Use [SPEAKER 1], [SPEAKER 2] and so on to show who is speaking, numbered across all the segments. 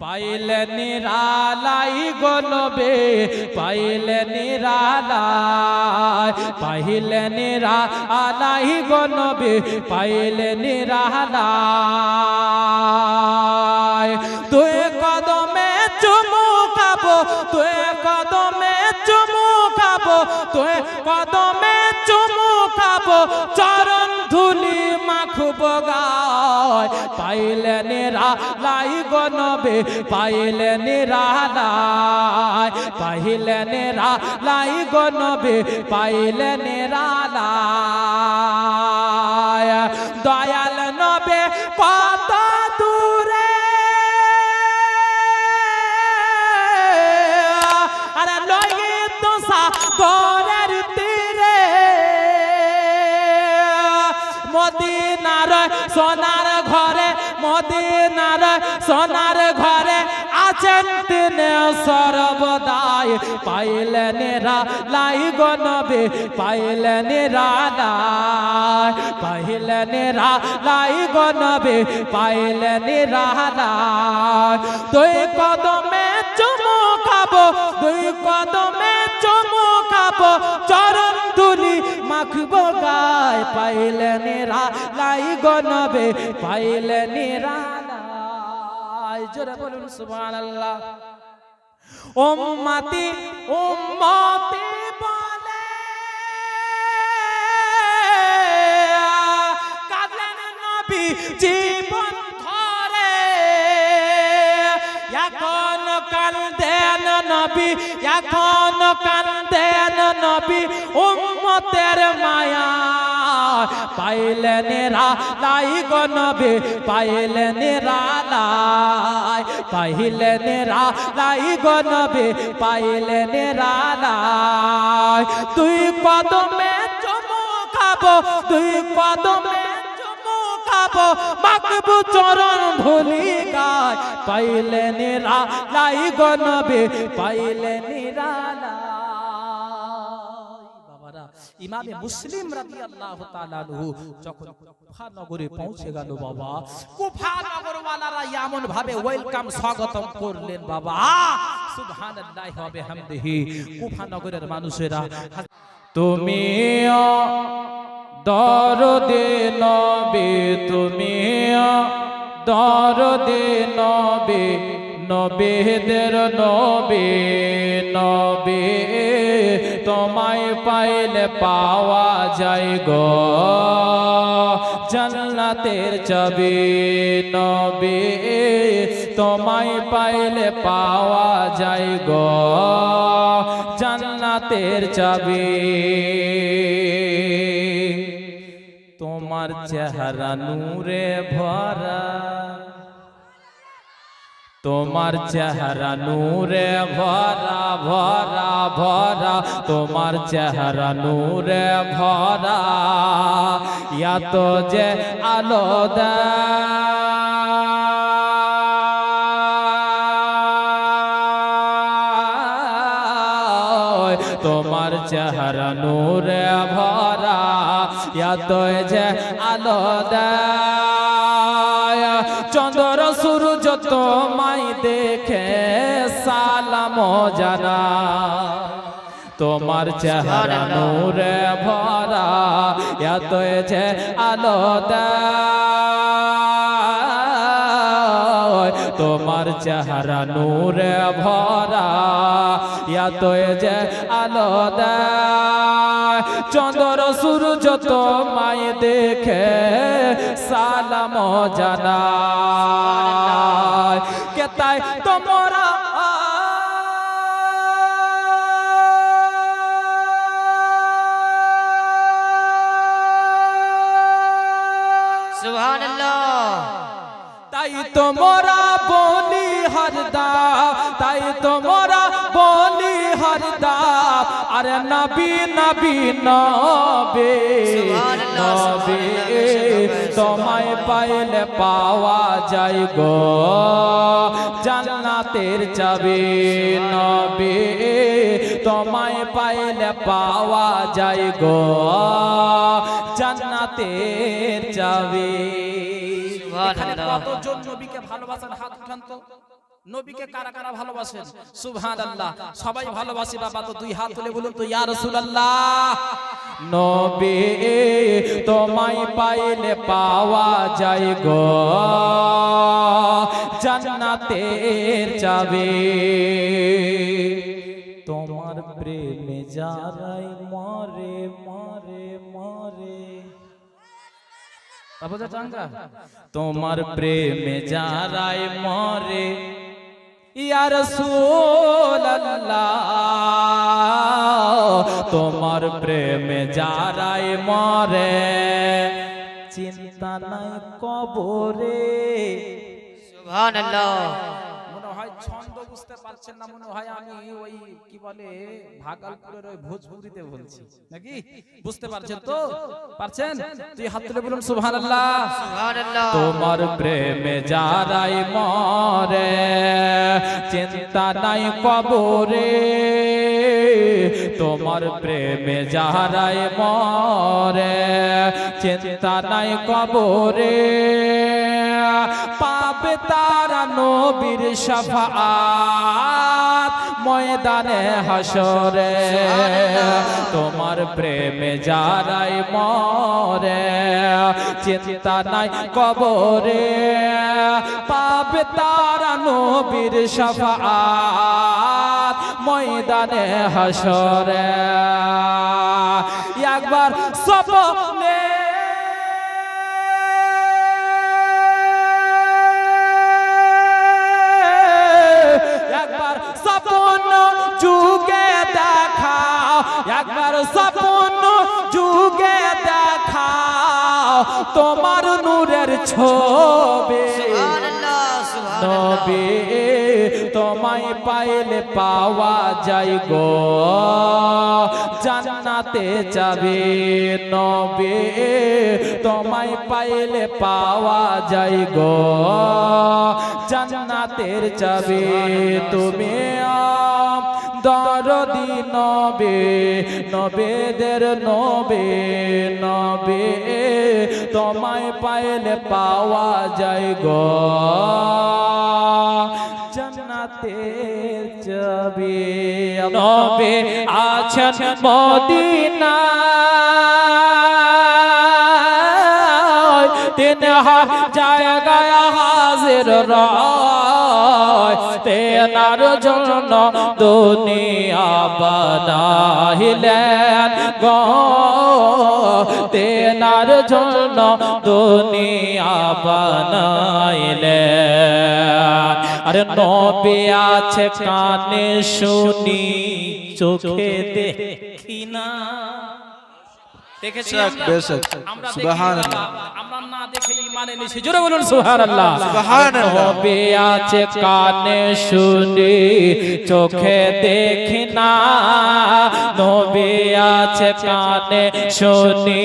[SPEAKER 1] পাইলেন নিরালাই গলবে পাইলেন নিরালাই পাইলেন নিরালাই গলবে পাইলেন নিরালাই। গায় পাইলে নিরা লাই গনবে পাইলে নিরা লাই পাইলে নিরা লাই গনবে পাইলে নিরা লাই দয়াল নবে, কত দূরে? আরে লগে তো সাগরের তীরে, মদিনার ঘরে মদিনার সোনার ঘরে আছেন তিনি সর্বদাই। পাইলে নেরা লাই গনবে পাইলে নেরা লাই। পাইলে নেরা লাই গনবে পাইলে নেরা লাই। তুই কদমে চুমু খাব, দুই কদমে চুমু খাব, চরণ তুলি মাখবো গায় পাইলে নেরা লাই গনবে পাইলে নেরা লাই জোরে বলুন, সুবহানাল্লাহ। উম্মতি উম্মতি জীবন ধরে। এখন কান্দেন নবী, এখন কান্দেন নবী, উম্মতের মায়া। পাইলে নেরা লাই গনবে পাইলে নেরা লাই পাইলে নেরা লাই গনবে পাইলে নেরা লাই তুই কদমে চমু খাব তুই কদমে মাকবু চরণ ধুলি গায়। পাইলে নিরা লাই গনবে পাইলে নিরা ইমামে মুসলিম রাদিয়াল্লাহু তাআলা যখন কুফা নগরে পৌঁছে গেল বাবা, কুফা নগরওয়ালারা এমন ভাবে ওয়েলকাম স্বাগতম করলেন বাবা। সুবহানাল্লাহি ওয়া বিহামদিহি। কুফা নগরের মানুষেরা তুমি দরদে নবে তুমি দরদে নবে, নবেদের নবে নবে তোমায় পাইলে পাওয়া যায় গো। জান্নাতের চাবি নবে তোমায় পাইলে পাওয়া যায় গো। জান্নাতের চাবি তোমার চেহারা নূরে ভরা। তোমার চেহারা নূরে ভরা ভরা ভরা। তোমার চেহারা নূরে ভরা। তো যে আলো তোমার চেহারা নূরে ইয়া তো যে আলো দেয়। চন্দ্র দেখে সালাম জানা তোমার চেহারা নূরে ভরা এত যে আলো তোমার চেহারা নূরে ভরা ইয়াত যে আলো দেয়। চন্দ্র, সূর্য তোমায় দেখে সালাম জানায়। কেতাই তোমরা তাই তোমরা বলি হরদা, তাই তোমরা বলি হরদা। আরে নবী নবী নবে নবে, তোমায় পাইলে পাওয়া যায় গো জান্নাতের চাবি নবে, তোমায় পাইলে পাওয়া যায় গো জান্নাতের যাবে এখানে কতজন নবীকে ভালোবাসেন? হাত উঠান তো। নবীকে কারা কারা ভালোবাসেন? সবাই ভালোবাসি বাবা তো দুই হাত তুলে বলুন তো ইয়া রাসূলুল্লাহ। নবী তোমায় পাইলে পাওয়া যায় গো। জান্নাতের যাবে তোমার প্রেমে যারাই মরে মরে মরে। তোমার প্রেমে যারাই মরে ইয়ার তোমার প্রেমে যারাই মরে চিন্তা নাই কবরে।
[SPEAKER 2] সুবহানাল্লাহ
[SPEAKER 1] মনে হয় ছন্দ বুঝতে পারছেন না মনে হয় আমি ওই কি বলে ভাগলপুরের ওই ভোজপুরিতে বলছি। নাকি? বুঝতে পারছেন তো? পারছেন? তুই হাত তুলে বলুন সুবহানাল্লাহ।
[SPEAKER 2] সুবহানাল্লাহ।
[SPEAKER 1] তোমার প্রেমে যারাই মরে চিন্তা নাই কবরে। তোমার প্রেমে যারাই মরে চিন্তা নাই কবরে। পাবে তারা নবীর শাফাআত ময়দানে হাসরে তোমার প্রেমে যারাই মরে, চিন্তা নাই কবরে। পাবে তারা নবীর শাফাআত ময়দানে হাসরে একবার সপনে একবার স্বপ্ন যুগে দেখাও তোমার নূরের ছবি। নবী তোমায় পাইলে পাওয়া যায় গো। জান্নাতে যাবে নবে তোমায় পাইলে পাওয়া যায় গো। জান্নাতের যাবে তুমি দরদি নবে, নবেদের নবে নবে, তোমায় পাইলে পাওয়া যায় গো। জান্নাতের যাবে নবে আছেন মদিনা। তিন জায়গায় হাজির রয় তেনার জন্য দুনিয়া বানাইলেন গো। তেনার জন্য দুনিয়া বানাইলেন। আরে নবে আছে কানে শুনি চোখে দেখি না। দেখেছি আমরা? দেখি ইমানে জোরে বলুন সুবহানাল্লাহ।
[SPEAKER 3] সুবহানাল্লাহ।
[SPEAKER 1] নবে আছে কানে শুনি চোখে দেখি না। নবে আছে কানে শুনি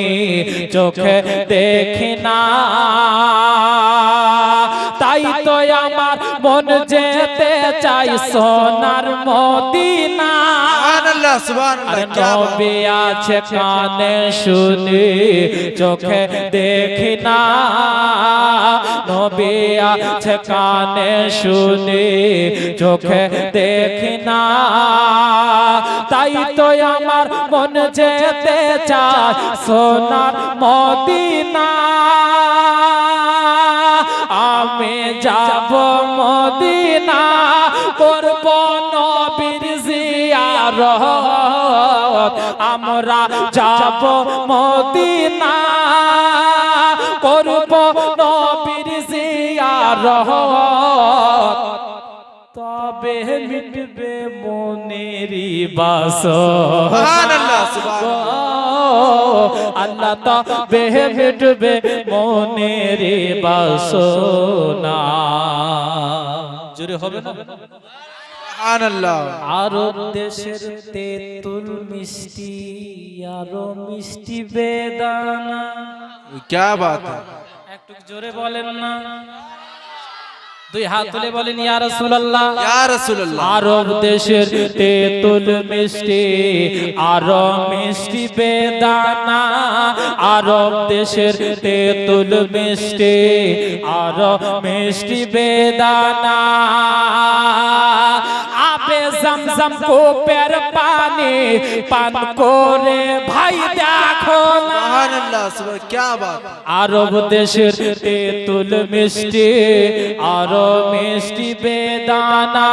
[SPEAKER 1] চোখে দেখি না। তাই তো আমার মন যেতে চাই সোনার মদিনা। আল্লাহ আছে কানে শুনি চোখে দেখি না। নবী আছে কানে শুনি চোখে দেখি না। তাই তো আমার মন যেতে চায় সোনার মদিনা। আমি যাব মদিনা। আমরা যাব মদিনা। করব নবীর জিয়ারত। তবে মিটবে মনেরই বাস।
[SPEAKER 3] সুবহানাল্লাহ, সুবহানাল্লাহ।
[SPEAKER 1] আল্লাহ তবে মিটবে মনেরই বাসনা। জোরে হবে না? আরব দেশের তেতুল মিষ্টি আরো মিষ্টি বেদানা
[SPEAKER 3] क्या बात है
[SPEAKER 1] একটু জোরে বলেন না দুই হাত তুলে বলেন ইয়া রাসূলুল্লাহ।
[SPEAKER 3] ইয়া রাসূলুল্লাহ।
[SPEAKER 1] আরব দেশের তেতুল মিষ্টি আরব মিষ্টি বেদানা আরব দেশের তেতুল মিষ্টি আরব মিষ্টি বেদানা। আবে জমজম কোপের পানি পান করে ভাই দেখো না
[SPEAKER 3] सुभान अल्लाह सुभान क्या बात है।
[SPEAKER 1] আরব দেশের তেঁতুল মিষ্টি আরো মিষ্টি বেদানা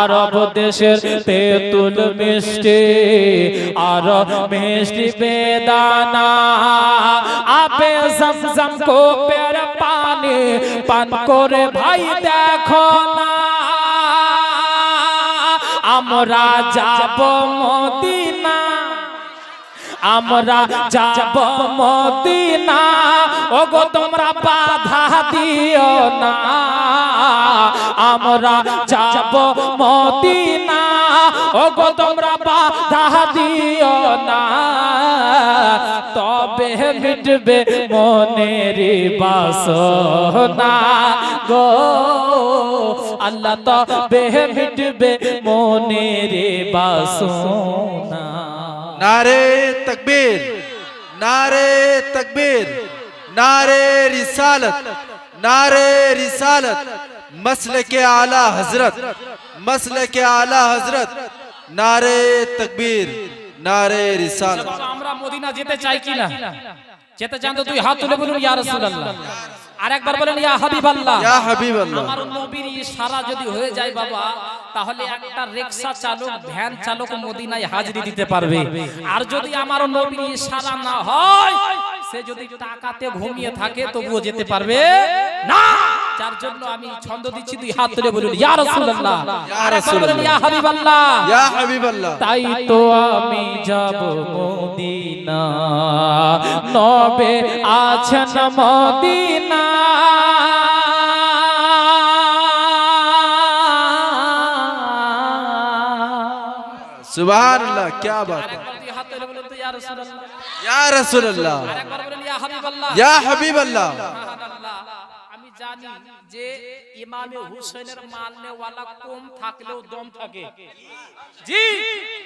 [SPEAKER 1] আরব দেশের তেঁতুল মিষ্টি আরো মিষ্টি বেদানা আপে জমজম কোপের পানি পান করে ভাই দেখো না আমরা যাব মদিনা। আমরা যাব মদিনা। ওগো, তোমরা বাধা দিও না। আমরা যাব মদিনা। ওগো, তোমরা বাধা দিও না। তবে মিটবে মনের বাসনা গো। اللہ تا بے مٹ بے
[SPEAKER 3] مونے رے باسونا نعرے تکبیر نعرے تکبیر نعرے رسالت نعرے رسالت مسل کے اعلیٰ حضرت مسل کے اعلیٰ حضرت نعرے تکبیر نعرے رسالت۔
[SPEAKER 1] আমরা মদিনা যেতে চাই কিনা যেতে চান তো দুই হাত তুলে বলুন ইয়া আরেকবার বলেন ইয়া হাবিবাল্লাহ।
[SPEAKER 3] ইয়া হাবিবাল্লাহ।
[SPEAKER 1] আমার নবীর ইশারা যদি হয়ে যায় বাবা তাহলে একটা রিকশা চালক ভ্যান চালক মদিনায় হাজিরি দিতে পারবে। আর যদি আমার নবীর ইশারা না হয় সে যদি টাকাতে ঘুমিয়ে থাকে তবুও যেতে পারবে। না! যার জন্য আমি ছন্দ দিচ্ছি দুই হাত ধরে বলুন ইয়া রাসূলুল্লাহ।
[SPEAKER 3] ইয়া রাসূলুল্লাহ
[SPEAKER 1] ইয়া হাবিবাল্লাহ।
[SPEAKER 3] ইয়া হাবিবাল্লাহ।
[SPEAKER 1] তাই তো আমি যাব মদিনা। নবে আছেন মদিনা। সুবহানাল্লাহ কিয়া বাত। ইয়া রাসূলুল্লাহ। ইয়া হাবিবাল্লাহ। আমি জানি যে ইমামে হুসাইনের মাননে ওয়ালা কম থাকলেও দম থাকে। জি।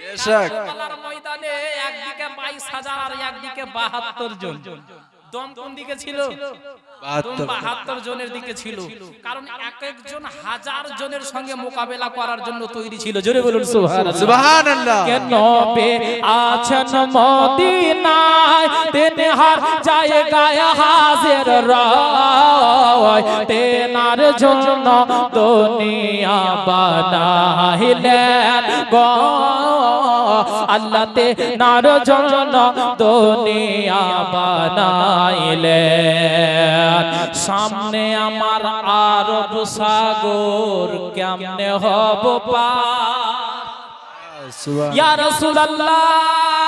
[SPEAKER 1] বেশক। ময়দানে একদিকে 22000 আর একদিকে 72 জন। মোকাবেলা করার জন্য তৈরি ছিল। জোরে বলুন সুবহানাল্লাহ। কেন পে আছেন দুনিয়া বানাইলেন। গো আল্লাহতে নার জন দুনিয়া বানাইলে। সামনে আমার আর সাগর কেমনে হব
[SPEAKER 3] পা
[SPEAKER 1] ইয়া রাসূলুল্লাহ।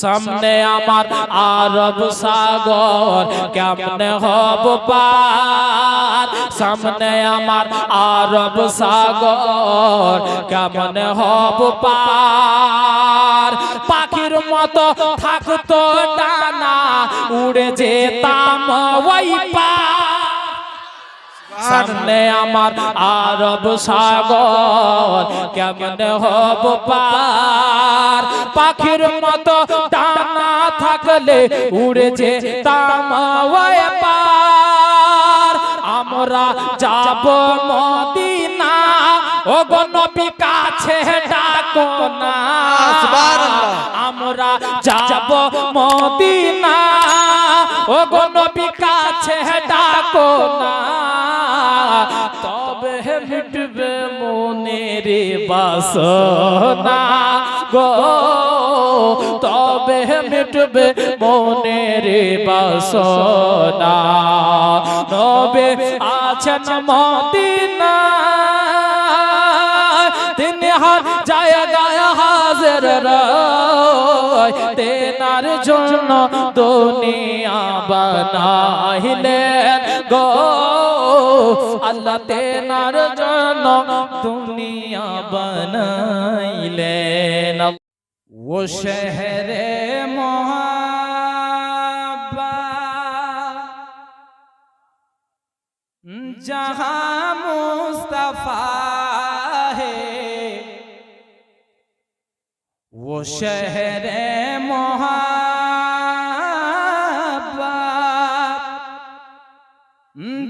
[SPEAKER 1] সামনে আমার আরব সাগর, কেমনে হব পার? সামনে আমার আরব সাগর, কেমনে হব পার? পাখির মতো থাকতো ডানা উড়ে যেতাম সামনে আমার আরব সাগর কেমন হব পার? পাখির মতো টানা থাকলে উড়ে যে তামাওয়ায় পার। আমরা যাব মদিনা। ও গো নবী কাছে ডাকো না। আমরা যাব মদিনা। ও গো নবী কাছে ডাকো না। মনের বাসনা গো, তবে মিটবে মনে মনের বাসনা। নবে আছেন মদিনা তিনি হার জায়গায় হাজির রয়। তেনার জন্য দুনিয়া বানাইলেন গো। আল্লাহ তেনার জন্য দুনিয়া বানাইলেন। ও শহরে মহা جہاں مصطفیٰ ہے وہ شہر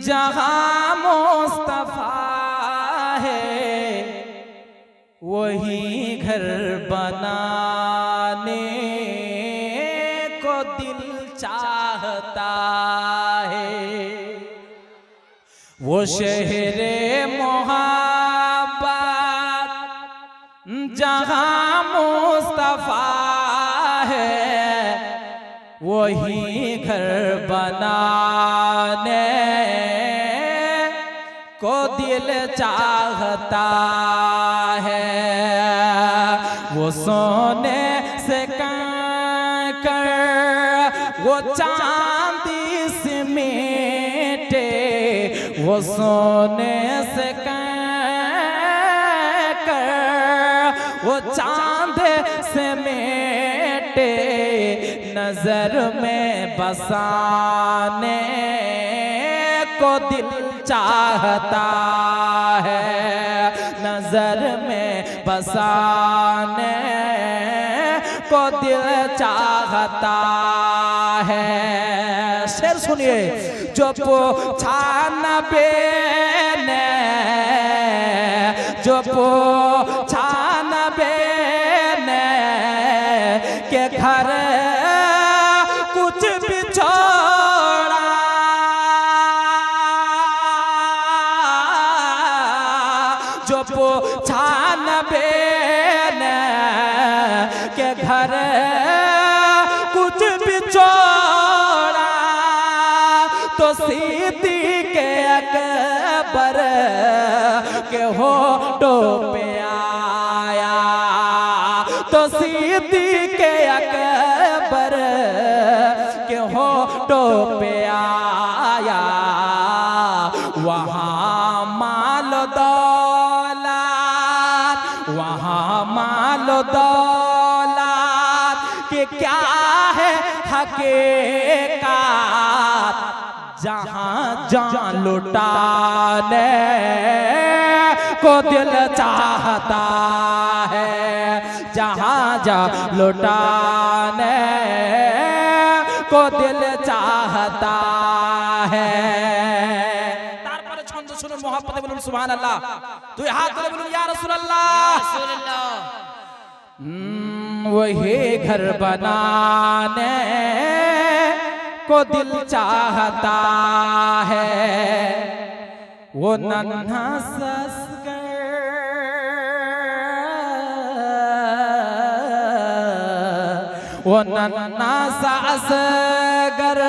[SPEAKER 1] جہاں مصطفیٰ ہے، وہی گھر بنانے کو دل چاہتا ہے۔ وہ شہر محبت، جہاں مصطفیٰ ہے، وہی گھر بنا چاہتا ہے۔ وہ سونے سے کر وہ چاندی سے میٹے۔ وہ سونے سے کر وہ چاندے سے میٹے۔ نظر میں بسانے کو دل چاہتا ہے۔ نظر میں بسانے کو دل چاہتا ہے۔ شیر سنیے۔ جو پوچھا بے نے، جو پوچھا صدیق اکبر کے ہوتو پہ آیا۔ وہاں مال و دولات وہاں مال و دولات کہ کیا ہے حقیقات جہاں جان لٹانے کو دل چاہتا۔ جہاں جا لٹانے کو دل چاہتا ہے محبت ছন্দ শুনে মহাপতে বলুন সুবহানাল্লাহ। দুই হাত তুলে বলুন ইয়া وہی گھر بنانے کو دل چاہتا
[SPEAKER 2] ہے
[SPEAKER 1] وہ ننہ سس ونن
[SPEAKER 2] ساسگر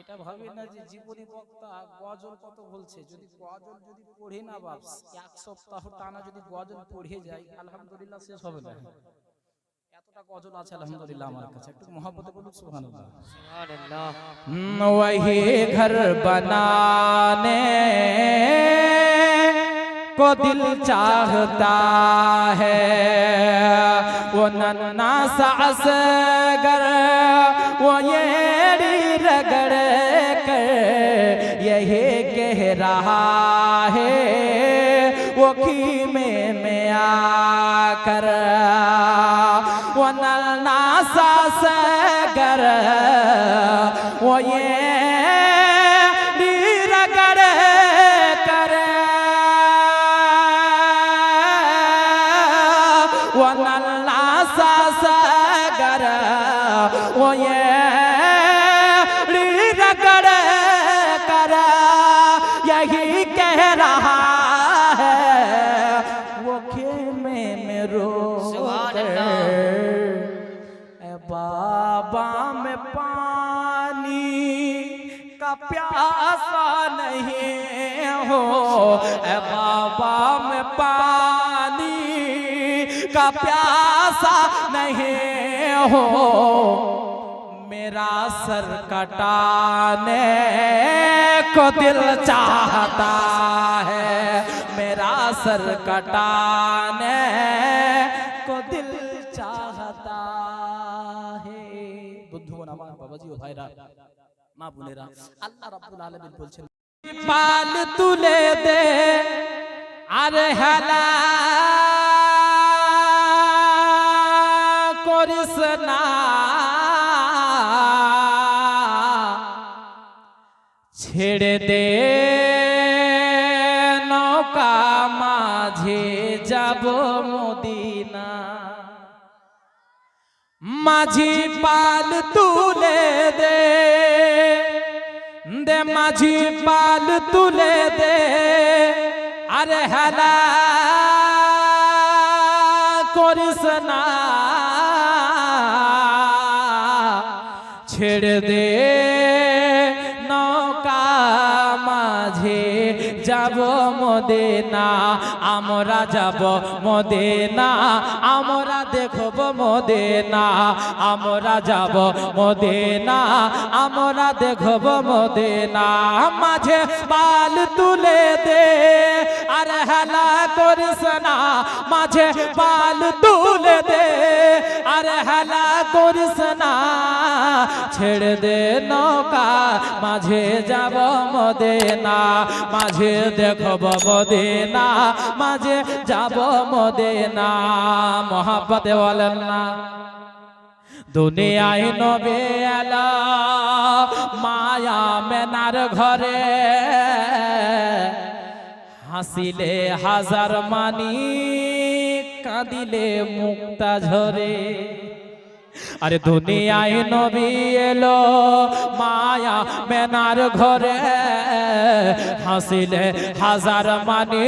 [SPEAKER 1] এটা ভাবে না যে জীবনী কত বলছে। যদি গজল যদি পড়ে না বাপ এক সপ্তাহ টানা যদি গজল পড়ে যায় আলহামদুলিল্লাহ শেষ হবে না। وہی گھر بنانے کو دل چاہتا ہے وہ ننا سا
[SPEAKER 2] اسگر
[SPEAKER 1] وہ
[SPEAKER 2] یہ
[SPEAKER 1] رگڑ کر یہی کہہ رہا ہے وہ خیمے میں آ کر। ويا پیاسا نہیں ہو اے بابا میں پانی کا پیاسا نہیں ہو میرا سر کٹانے کو دل چاہتا ہے، میرا سر کٹانے کو دل মা বোনেরা, আল্লাহ রাব্বুল আলামিন বলছেন, পাল তুলে দে আরে হেলা করিস না। ছেড়ে দে নৌকা মাঝে যাব মদিনা। মাঝি পাল তুলে দে। দে মাঝি পাল তুলে দে। আরে হেলা, করিস না। ছেড়ে দে যাব মদিনা, আমরা যাব মদিনা, আমরা দেখব মদিনা, আমরা যাব মদিনা, আমরা দেখব মদিনা। মাঝে পাল তুলে দে, আর হেলা করিস না, মাঝে পাল তুলে দে, আর হেলা করিস না। ছেড়ে দে নৌকা, মাঝে যাব মদিনা, মাঝে দেখব মদিনা, মাঝে যাব মদিনা। মহাপদে বলেন না। দুনিয়ায় নবে এলা মায়া মেনার ঘরে। হাসিলে হাজার মানি কাঁদিলে মুক্তা ঝরে। আরে দুনিয়ায় নবী এলো, মায়া মেনার ঘরে। হাসিলে হাজার মানে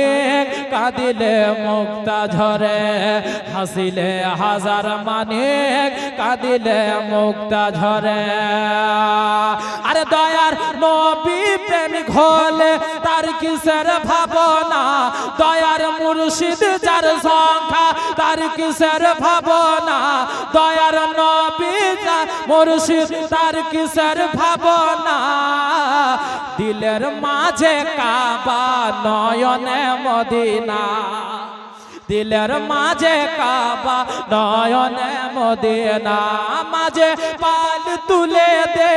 [SPEAKER 1] কাঁদিলে মুক্তা ঝরে। হাসিলে হাজার মানে কাঁদিলে মুক্তা ঝরে। আরে দয়ার নবী প্রেম ঘোলে, তার কিসের ভাবনা? দয়ার মুর্শিদ যার সংখ্যা, তার কিসের ভাবনা? দয়ার নবী যার মুর্শিদ তার কিসের ভাবনা? দিলের মাঝে কাবা নয়নে মদিনা। দিলের মাঝে কাবা, নয়নে মদিনা, মাঝে পাল তুলে দে।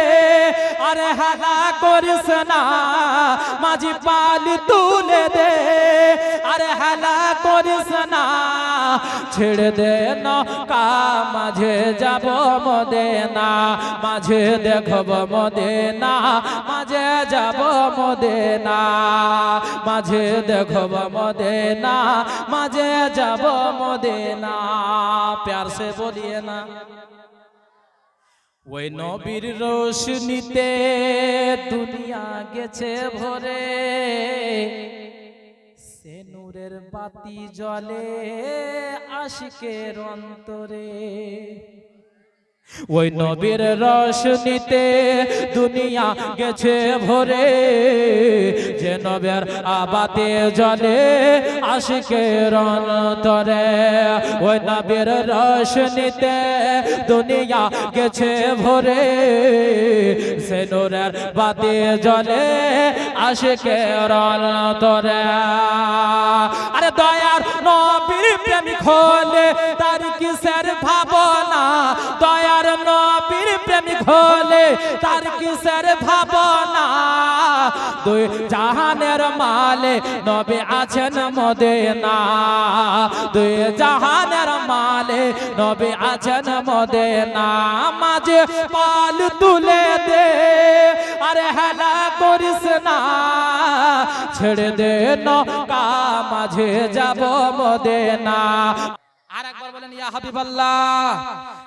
[SPEAKER 1] আরে হালা করিস না, মাঝি পাল তুলে দে। আরে হালা করিস না, ছেড়ে দে নৌকা মাঝে যাব মদিনা, মাঝে দেখব মদিনা, মাঝে যাব মদিনা, মাঝে দেখব মদিনা, মাঝে যাব মদিনা। প্যার সে বলিয়ে না। ওই নবীর রোশনিতে দুনিয়া গেছে ভরে। সেনুরের বাতি জলে আশিকের অন্তরে। ওই নবীর রশনিতে দুনিয়া গেছে ভরে। যে নবের আবাতে জলে আশিকের অন্তরে, ওই নবীর রশনিতে দুনিয়া গেছে ভরে। সে নূরের বাতি জলে আশিকের অন্তরে। আরে দয়ার নবীর প্রেমিক হলে তার কিসের ভাবনা? দয়ার নবীর প্রেমিক হলে তার কিসের ভাবনা? দুই জাহানের মালে নবী আছেন মদেনা। দুই জাহানের মালে নবী আছেন মদেনা। মাঝে পাল তুলে দে, আরে হেলা করিস না। ছেড়ে দে নৌকা, মাঝে যাব মদেনা।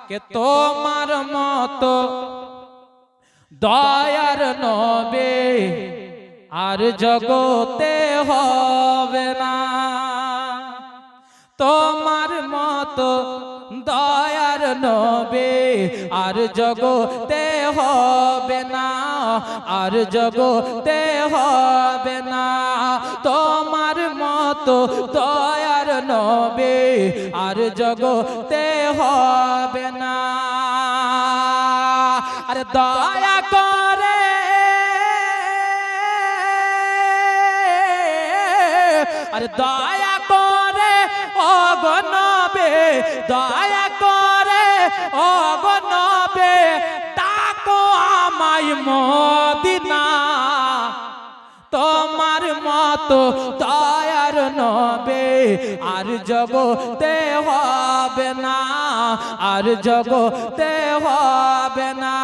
[SPEAKER 1] কে তোমার মতো দয়ার নবে আর জগতে হবে না। তোমার মতো দয়ার নবে আর জগতে হবে না, আর জগতে হবে না। তোমার মতো দয়ার নবে, আর জগতে হবে না। আর দয়া করে। আর দয়া করে, ও গনবে দয়া করে, ও গনবে তাকো আমায় মদিনা। তোমার মতো দয়ার নবে আর জগতে হবে না, আর জগতে হবে না।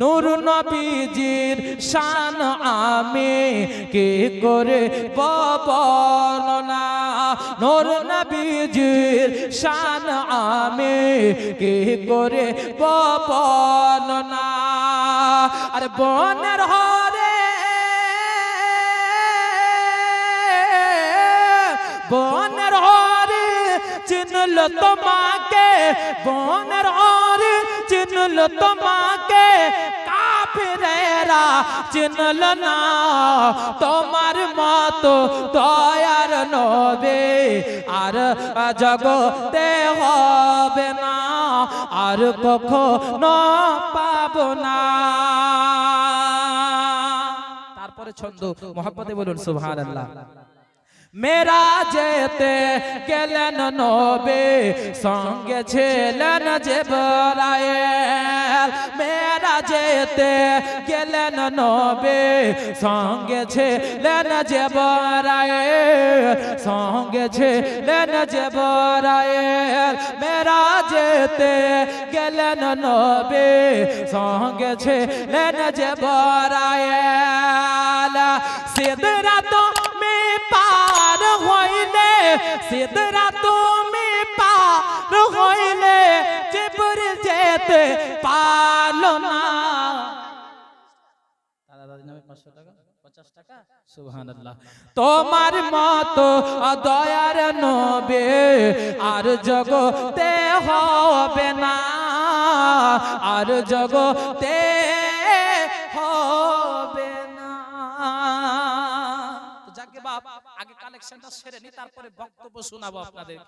[SPEAKER 1] নূর নবীজির শান আমি কে করে বর্ণনা নূর নবীজির শান আমি কে করে বর্ণনা আর বনের হরে বনের হরে চিনল তোমাকে বনের হরে চিনল তোমাকে, কাফেরেরা চিনল না। তোমার মতো দয়ার নবে আর জগতে হবে না, আর কখনো পাব না। তারপরে ছন্দ মহাপদে বলুন, সুবহানাল্লাহ। মেরা যেতে গেলেন নবে, সঙ্গে ছিলেন জেবরায়েল মেরা যেতে গেলেন নবে, সঙ্গে ছিলেন জেবরায়েল সঙ্গে ছিলেন জেবরায়েল মেরা যেতে গেলেন নবে, সঙ্গে ছিলেন জেবরায়েল সিদরা তো সিদরা তুমি পার হইলে জিবর যেতে পারল না। তোমার মতো দয়ার নবে আর জগতে হবে না। আর জগতে কালেকশনটা সেরে নি তারপরে বক্তব্য শোনাবো আপনাদেরকে।